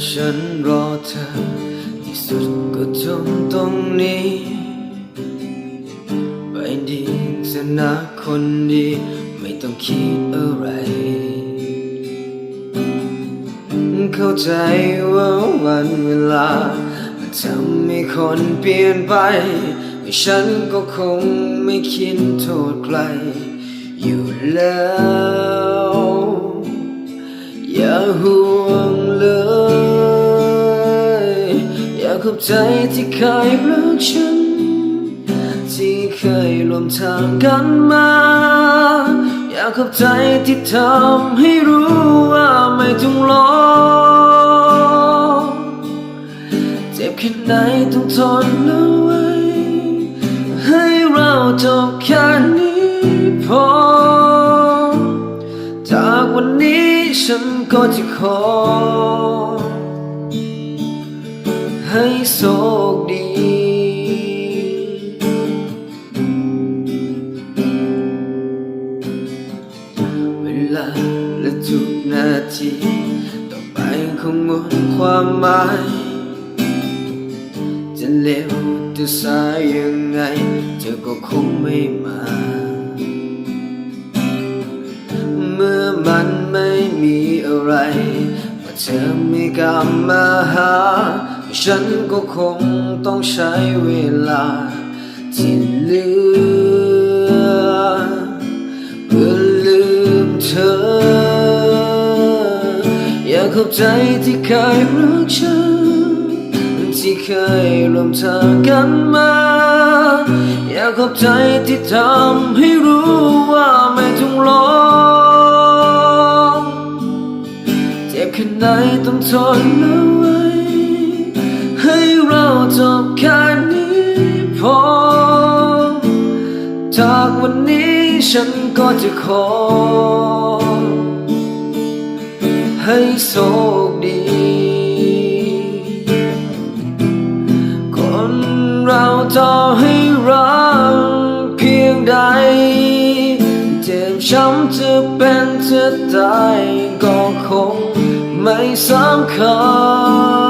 ที่ฉันรอเธอ ที่สุดก็จนตรงนี้ ไปดีเถอะนะคนดี ไม่ต้องคิดอะไร เข้าใจว่าวันเวลา มันทำให้คนเปลี่ยนไป ไม่ฉันก็คงไม่คิดโทษใคร อยู่แล้ว อย่าห่วง อย่าขอบใจที่เคยรักฉัน ที่เคยรวมทางกันมา อยากขอบใจที่ทำให้รู้ว่าไม่ต้องรอเจ็บแค่ไหนต้องทนเอาไว้ ให้เราจบแค่นี้พอ จากวันนี้ฉันก็จะขอ ให้โชคดี เวลาและทุกนาที ต่อไปคงหมดความหมาย จะเร็วจะสายยังไง เธอก็คงไม่มา เมื่อมันไม่มีอะไรว่าเธอไม่กลับมาหา ฉันก็คงต้องใช้เวลาที่เหลือ เพื่อลืมเธอ อยากขอบใจที่เคยรักฉัน ที่เคยร่วมทางกันมา อยากขอบใจที่ทำให้รู้ว่าไม่ต้องรอเจ็บแค่ไหนต้องทนเอาไว้ให้เรา จบแค่นี้พอ จากวันนี้ฉันก็จะขอ ให้โชคดี คนเราต่อให้รักเพียงใด เจ็บช้ำจะเป็นจะตายก็คงไม่สำคัญ